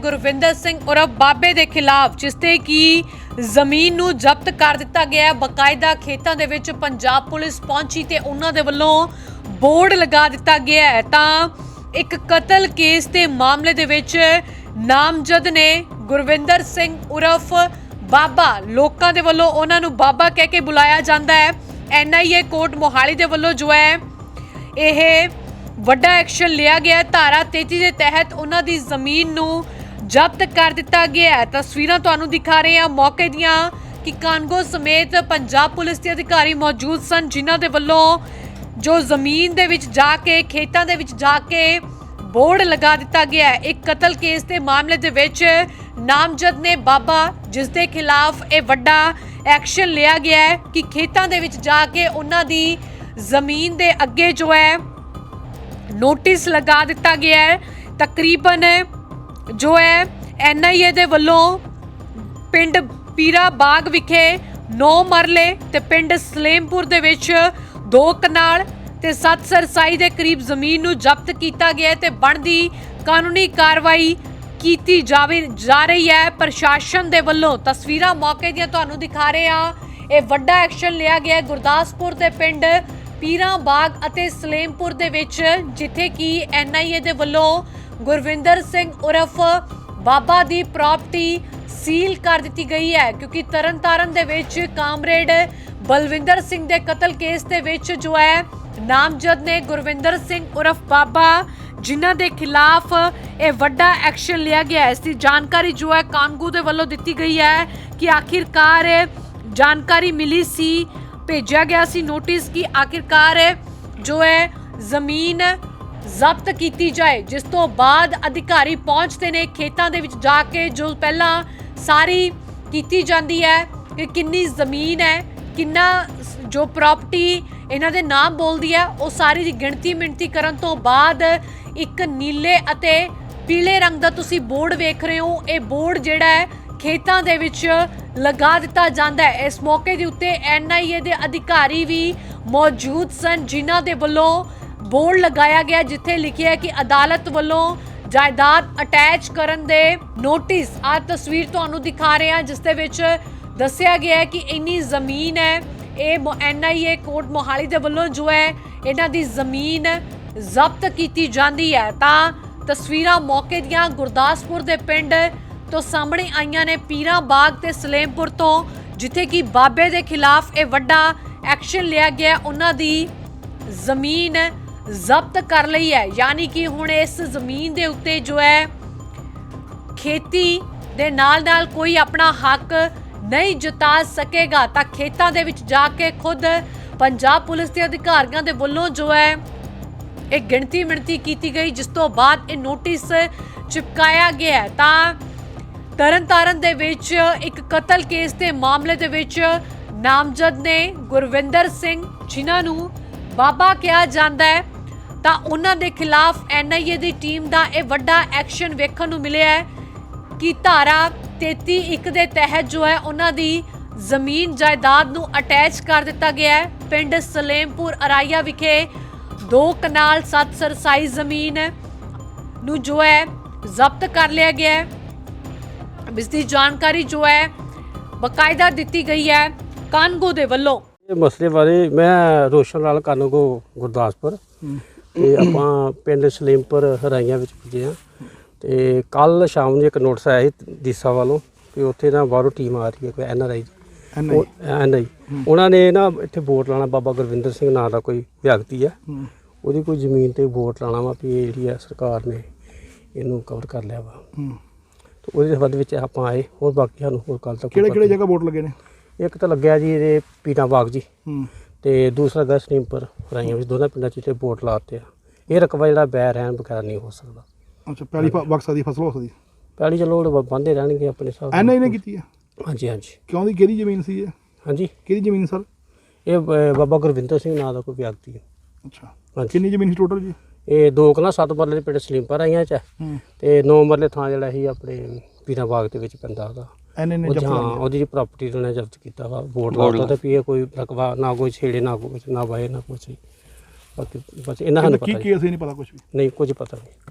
ਗੁਰਵਿੰਦਰ ਸਿੰਘ ਉਰਫ ਬਾਬੇ ਦੇ ਖਿਲਾਫ, ਜਿਸ ਤੇ ਕੀ ਜ਼ਮੀਨ ਨੂੰ ਜ਼ਬਤ ਕਰ ਦਿੱਤਾ ਗਿਆ ਹੈ, ਬਕਾਇਦਾ ਖੇਤਾਂ ਦੇ ਵਿੱਚ ਪੰਜਾਬ ਪੁਲਿਸ ਪਹੁੰਚੀ ਤੇ ਉਹਨਾਂ ਦੇ ਵੱਲੋਂ ਬੋਰਡ ਲਗਾ ਦਿੱਤਾ ਗਿਆ ਹੈ। ਤਾਂ ਇੱਕ ਕਤਲ ਕੇਸ ਦੇ ਮਾਮਲੇ ਦੇ ਵਿੱਚ ਨਾਮਜ਼ਦ ਨੇ ਗੁਰਵਿੰਦਰ ਸਿੰਘ ਉਰਫ ਬਾਬਾ। ਲੋਕਾਂ ਦੇ ਵੱਲੋਂ ਉਹਨਾਂ ਨੂੰ ਬਾਬਾ ਕਹਿ ਕੇ ਬੁਲਾਇਆ ਜਾਂਦਾ ਹੈ। ਐਨਆਈਏ ਕੋਰਟ ਮੋਹਾਲੀ ਦੇ ਵੱਲੋਂ ਜੋ ਹੈ, ਇਹ ਵੱਡਾ ਐਕਸ਼ਨ ਲਿਆ ਗਿਆ ਧਾਰਾ 33 ਦੇ ਤਹਿਤ ਉਹਨਾਂ ਦੀ ਜ਼ਮੀਨ ਨੂੰ ਜ਼ਬਤ ਕਰ ਦਿੱਤਾ ਗਿਆ ਹੈ। ਤਸਵੀਰਾਂ ਤੁਹਾਨੂੰ ਦਿਖਾ ਰਹੇ ਹਾਂ। ਮੌਕੇ ਦੀਆਂ ਕਿ ਕਾਨਗੋ ਸਮੇਤ ਪੰਜਾਬ ਪੁਲਿਸ ਦੇ ਅਧਿਕਾਰੀ ਮੌਜੂਦ ਸਨ, ਜਿਨ੍ਹਾਂ ਦੇ ਵੱਲੋਂ ਜੋ ਜ਼ਮੀਨ ਦੇ ਵਿੱਚ ਜਾ ਕੇ, ਖੇਤਾਂ ਦੇ ਵਿੱਚ ਜਾ ਕੇ ਬੋਰਡ ਲਗਾ ਦਿੱਤਾ ਗਿਆ ਹੈ। ਇੱਕ ਕਤਲ ਕੇਸ ਦੇ ਮਾਮਲੇ ਦੇ ਵਿੱਚ ਨਾਮਜ਼ਦ ਨੇ ਬਾਬਾ, ਜਿਸ ਦੇ ਖਿਲਾਫ ਇਹ ਵੱਡਾ ਐਕਸ਼ਨ ਲਿਆ ਗਿਆ ਹੈ ਕਿ ਖੇਤਾਂ ਦੇ ਵਿੱਚ ਜਾ ਕੇ ਉਹਨਾਂ ਦੀ ਜ਼ਮੀਨ ਦੇ ਅੱਗੇ ਜੋ ਹੈ, ਨੋਟਿਸ ਲਗਾ ਦਿੱਤਾ ਗਿਆ ਹੈ। ਤਕਰੀਬਨ ਜੋ ਹੈ ਐਨਆਈਏ ਦੇ ਵੱਲੋਂ ਪਿੰਡ ਪੀਰਾ ਬਾਗ ਵਿਖੇ 9 ਮਰਲੇ ਤੇ ਪਿੰਡ ਸਲੇਮਪੁਰ ਦੇ ਵਿੱਚ ਦੋ ਕਨਾਲ ਤੇ 7 ਸਰਸਾਈ ਦੇ ਕਰੀਬ ਜ਼ਮੀਨ ਨੂੰ ਜ਼ਬਤ ਕੀਤਾ ਗਿਆ ਹੈ ਤੇ ਬਣਦੀ ਕਾਨੂੰਨੀ ਕਾਰਵਾਈ ਕੀਤੀ ਜਾਵੇ ਜਾ ਰਹੀ ਹੈ। ਪ੍ਰਸ਼ਾਸਨ ਦੇ ਵੱਲੋਂ ਤਸਵੀਰਾਂ ਮੌਕੇ ਦੀਆਂ ਤੁਹਾਨੂੰ ਦਿਖਾ ਰਹੇ ਹਾਂ। ਇਹ ਵੱਡਾ ਐਕਸ਼ਨ ਲਿਆ ਗਿਆ ਗੁਰਦਾਸਪੁਰ ਦੇ ਪਿੰਡ ਪੀਰਾਂ ਬਾਗ ਅਤੇ ਸਲੇਮਪੁਰ ਦੇ ਵਿੱਚ, ਜਿੱਥੇ ਕਿ ਐਨਆਈਏ ਦੇ ਵੱਲੋਂ ਗੁਰਵਿੰਦਰ ਸਿੰਘ ਉਰਫ ਬਾਬਾ ਦੀ ਪ੍ਰਾਪਰਟੀ ਸੀਲ ਕਰ ਦਿੱਤੀ ਗਈ ਹੈ, ਕਿਉਂਕਿ ਤਰਨਤਾਰਨ ਦੇ ਵਿੱਚ ਕਾਮਰੇਡ ਬਲਵਿੰਦਰ ਸਿੰਘ ਦੇ ਕਤਲ ਕੇਸ ਦੇ ਵਿੱਚ ਜੋ ਹੈ, ਨਾਮਜ਼ਦ ਨੇ ਗੁਰਵਿੰਦਰ ਸਿੰਘ ਉਰਫ ਬਾਬਾ, ਜਿਨ੍ਹਾਂ ਦੇ ਖਿਲਾਫ ਇਹ ਵੱਡਾ ਐਕਸ਼ਨ ਲਿਆ ਗਿਆ ਹੈ। ਇਸ ਦੀ ਜਾਣਕਾਰੀ ਜੋ ਹੈ ਕਾਨਗੂ ਦੇ ਵੱਲੋਂ ਦਿੱਤੀ ਗਈ ਹੈ ਕਿ ਆਖਿਰਕਾਰ ਜਾਣਕਾਰੀ ਮਿਲੀ ਸੀ, ਭੇਜਿਆ ਗਿਆ ਸੀ ਨੋਟਿਸ ਕਿ ਆਖਿਰਕਾਰ ਜੋ ਹੈ, ਜ਼ਮੀਨ ਜ਼ਬਤ ਕੀਤੀ ਜਾਏ, ਜਿਸ ਤੋਂ ਬਾਅਦ ਅਧਿਕਾਰੀ ਪਹੁੰਚਦੇ ਨੇ ਖੇਤਾਂ ਦੇ ਵਿੱਚ ਜਾ ਕੇ, ਜੋ ਪਹਿਲਾਂ ਸਾਰੀ ਕੀਤੀ ਜਾਂਦੀ ਹੈ ਕਿ ਕਿੰਨੀ ਜ਼ਮੀਨ ਹੈ, ਕਿੰਨਾ ਜੋ ਪ੍ਰਾਪਰਟੀ ਇਹਨਾਂ ਦੇ ਨਾਮ ਬੋਲਦੀ ਹੈ, ਉਹ ਸਾਰੀ ਦੀ ਗਿਣਤੀ ਮਿਣਤੀ ਕਰਨ ਤੋਂ ਬਾਅਦ ਇੱਕ ਨੀਲੇ ਅਤੇ ਪੀਲੇ ਰੰਗ ਦਾ ਤੁਸੀਂ ਬੋਰਡ ਵੇਖ ਰਹੇ ਹੋ। ਇਹ ਬੋਰਡ ਜਿਹੜਾ ਹੈ, ਖੇਤਾਂ ਦੇ ਵਿੱਚ ਲਗਾ ਦਿੱਤਾ ਜਾਂਦਾ ਹੈ। ਇਸ ਮੌਕੇ ਦੇ ਉੱਤੇ ਐਨਆਈਏ ਦੇ ਅਧਿਕਾਰੀ ਵੀ ਮੌਜੂਦ ਸਨ, ਜਿਨ੍ਹਾਂ ਦੇ ਵੱਲੋਂ ਬੋਰਡ ਲਗਾਇਆ ਗਿਆ ਜਿੱਥੇ ਲਿਖਿਆ ਹੈ ਕਿ ਅਦਾਲਤ ਵੱਲੋਂ ਜਾਇਦਾਦ ਅਟੈਚ ਕਰਨ ਦੇ ਨੋਟਿਸ ਆ ਤਸਵੀਰ ਤੁਹਾਨੂੰ ਦਿਖਾ ਰਹੇ ਹਾਂ, ਜਿਸ ਦੇ ਵਿੱਚ ਦੱਸਿਆ ਗਿਆ ਹੈ ਕਿ ਇੰਨੀ ਜ਼ਮੀਨ ਹੈ। ਇਹ ਐਨਆਈਏ ਕੋਰਟ ਮੋਹਾਲੀ ਦੇ ਵੱਲੋਂ ਜੋ ਹੈ, ਇਹਨਾਂ ਦੀ ਜ਼ਮੀਨ ਜ਼ਬਤ ਕੀਤੀ ਜਾਂਦੀ ਹੈ। ਤਾਂ ਤਸਵੀਰਾਂ ਮੌਕੇ ਦੀਆਂ ਗੁਰਦਾਸਪੁਰ ਦੇ ਪਿੰਡ ਤੋਂ ਸਾਹਮਣੇ ਆਈਆਂ ਨੇ ਪੀਰਾਂ ਬਾਗ ਤੇ ਸਲੇਮਪੁਰ ਤੋਂ, ਜਿੱਥੇ ਕਿ ਬਾਬੇ ਦੇ ਖਿਲਾਫ ਇਹ ਵੱਡਾ ਐਕਸ਼ਨ ਲਿਆ ਗਿਆ। ਉਹਨਾਂ ਦੀ ਜ਼ਮੀਨ ਜ਼ਬਤ ਕਰ ਲਈ ਹੈ। ਯਾਨੀ ਕਿ ਹੁਣ ਇਸ ਜ਼ਮੀਨ ਦੇ ਉੱਤੇ ਜੋ ਹੈ, ਖੇਤੀ ਦੇ ਨਾਲ ਨਾਲ ਕੋਈ ਆਪਣਾ ਹੱਕ ਨਹੀਂ ਜਤਾ ਸਕੇਗਾ, ਤਾਂ ਖੇਤਾਂ ਦੇ ਵਿੱਚ ਜਾ ਕੇ ਖੁਦ ਪੰਜਾਬ ਪੁਲਿਸ ਦੇ ਅਧਿਕਾਰੀਆਂ ਦੇ ਵੱਲੋਂ ਜੋ ਹੈ, ਇਹ ਗਿਣਤੀ ਮਿਣਤੀ ਕੀਤੀ ਗਈ, ਜਿਸ ਤੋਂ ਬਾਅਦ ਇਹ ਨੋਟਿਸ ਚਿਪਕਾਇਆ ਗਿਆ ਤਾਂ ਤਰਨਤਾਰਨ ਦੇ ਵਿੱਚ ਇੱਕ ਕਤਲ ਕੇਸ ਦੇ ਮਾਮਲੇ ਦੇ ਵਿੱਚ ਨਾਮਜ਼ਦ ਨੇ ਗੁਰਵਿੰਦਰ ਸਿੰਘ, ਜਿਨ੍ਹਾਂ ਨੂੰ ਬਾਬਾ ਕਿਹਾ ਜਾਂਦਾ ਹੈ ਤਾਂ ਉਹਨਾਂ ਦੇ ਖਿਲਾਫ ਐਨਆਈਏ ਦੀ ਟੀਮ ਦਾ ਇਹ ਵੱਡਾ ਐਕਸ਼ਨ ਵੇਖਣ ਨੂੰ ਮਿਲਿਆ ਹੈ ਕਿ ਧਾਰਾ 33 ਇੱਕ ਦੇ ਤਹਿਤ ਜੋ ਹੈ ਉਹਨਾਂ ਦੀ ਜ਼ਮੀਨ ਜਾਇਦਾਦ ਨੂੰ ਅਟੈਚ ਕਰ ਦਿੱਤਾ ਗਿਆ ਹੈ। ਪਿੰਡ ਸਲੇਮਪੁਰ ਅਰਾਈਆ ਵਿਖੇ ਦੋ ਕਨਾਲ 7 ਸਰਸਾਈ ਜ਼ਮੀਨ ਨੂੰ ਜੋ ਹੈ ਜ਼ਬਤ ਕਰ ਲਿਆ ਗਿਆ ਹੈ। ਇਸ ਦੀ ਜਾਣਕਾਰੀ ਜੋ ਹੈ ਬਕਾਇਦਾ ਦਿੱਤੀ ਗਈ ਹੈ ਕਾਨਗੋ ਦੇ ਵੱਲੋਂ। ਇਹ ਮਸਲੇ ਬਾਰੇ ਮੈਂ ਰੋਸ਼ਨ ਲਾਲ ਕਾਨੂੰਗੋ ਗੁਰਦਾਸਪੁਰ। ਤੇ ਆਪਾਂ ਪਿੰਡ ਸਲੀਮਪੁਰ ਹਰਾਈਆਂ ਵਿੱਚ ਪੁੱਜੇ ਆ ਤੇ ਕੱਲ ਸ਼ਾਮ ਨੂੰ ਇੱਕ ਨੋਟਿਸ ਆਇਆ ਸੀ ਦੀਸਾ ਵੱਲੋਂ ਕਿ ਉੱਥੇ ਨਾ ਬਾਹਰੋਂ ਟੀਮ ਆ ਰਹੀ ਹੈ ਕੋਈ ਐਨ ਆਰ ਆਈ ਐਨ ਆਈ। ਉਹਨਾਂ ਨੇ ਨਾ ਇੱਥੇ ਵੋਟ ਲਾਣਾ ਬਾਬਾ ਗੁਰਵਿੰਦਰ ਸਿੰਘ ਨਾਂ ਦਾ ਕੋਈ ਵਿਅਕਤੀ ਆ ਉਹਦੀ ਕੋਈ ਜ਼ਮੀਨ ਤੇ ਵੋਟ ਲਾਣਾ ਵਾ ਵੀ ਇਹ ਜਿਹੜੀ ਆ ਸਰਕਾਰ ਨੇ ਇਹਨੂੰ ਕਵਰ ਕਰ ਲਿਆ ਵਾ। ਤੇ ਉਹਦੇ ਸੰਬੰਧ ਵਿੱਚ ਆਪਾਂ ਆਏ ਹੋਰ ਬਾਕੀ ਸਾਨੂੰ ਹੋਰ ਕੱਲ ਤੱਕ ਕਿਹੜੇ ਕਿਹੜੇ ਜਗ੍ਹਾ ਵੋਟ ਲੱਗੇ ਨੇ? ਇੱਕ ਤਾਂ ਲੱਗਿਆ ਜੀ ਇਹਦੇ ਪੀਟਾ ਬਾਗ ਜੀ। ਤੇ ਦੂਸਰਾ ਗਾ ਸਨੀਮਪੁਰ ਰਾਈਆਂ ਵਿੱਚ ਦੋਨਾਂ ਪਿੰਡਾਂ 'ਚ ਤੇ ਵੋਟ ਲਾਤੇ ਆ। ਇਹ ਰਕਬਾ ਜਿਹੜਾ ਬੈ ਰਹਿਣ ਵਗੈਰਾ ਨਹੀਂ ਹੋ ਸਕਦਾ। ਅੱਛਾ ਪਹਿਲੀ ਬਕਸਾ ਦੀ ਫਸਲ ਹੋ ਸਕਦੀ ਪਹਿਲੀ ਚਲੋ ਉਹ ਬੰਦੇ ਰਹਿਣਗੇ ਆਪਣੇ ਹਿਸਾਬ ਨਾਲ। ਐਨਆਈ ਨੇ ਕੀਤੀ ਹੈ? ਹਾਂਜੀ ਹਾਂਜੀ। ਕਿਉਂ ਦੀ ਕਿਹਦੀ ਜ਼ਮੀਨ ਸੀ ਇਹ? ਹਾਂਜੀ। ਕਿਹਦੀ ਜ਼ਮੀਨ ਸਰ? ਇਹ ਬਾਬਾ ਗੁਰਵਿੰਦਰ ਸਿੰਘ ਨਾਂ ਦਾ ਕੋਈ ਵਿਅਕਤੀ ਹੈ। ਅੱਛਾ। ਕਿੰਨੀ ਜ਼ਮੀਨ ਸੀ ਟੋਟਲ ਜੀ? ਇਹ ਦੋ ਕਨਾ ਸੱਤ ਮਰਲੇ ਦੇ ਪਿੰਡ ਸਲੀਮਪੁਰ ਆਈਆਂ ਚ। ਤੇ ਨੌ ਮਰਲੇ ਥਾਂ ਜਿਹੜਾ ਸੀ ਆਪਣੇ ਪੀਰਾਂ ਬਾਗ ਦੇ ਵਿੱਚ ਪੈਂਦਾ ਉਹਦਾ। ਐਨਆਈ ਨੇ ਜਬਤ ਉਹਦੀ ਪ੍ਰਾਪਰਟੀ ਉਹਨੇ ਜ਼ਬਤ ਕੀਤਾ ਵਾ ਵੋਟ ਲਾਤਾ ਤੇ ਵੀ ਇਹ ਕੋਈ ਰਕਬਾ ਨਾ ਕੋਈ ਛੇੜੇ ਨਾ ਕੋਈ ਨਾ ਵਾਏ ਨਾ ਕੁਛ। ਬਾਕੀ ਬਸ ਇਹਨਾਂ ਸਾਨੂੰ ਕੀ ਪਤਾ ਜੀ। ਕੇਸ ਨਹੀਂ ਪਤਾ ਕੁਝ ਵੀ ਨਹੀਂ ਕੁਝ ਪਤਾ ਨਹੀਂ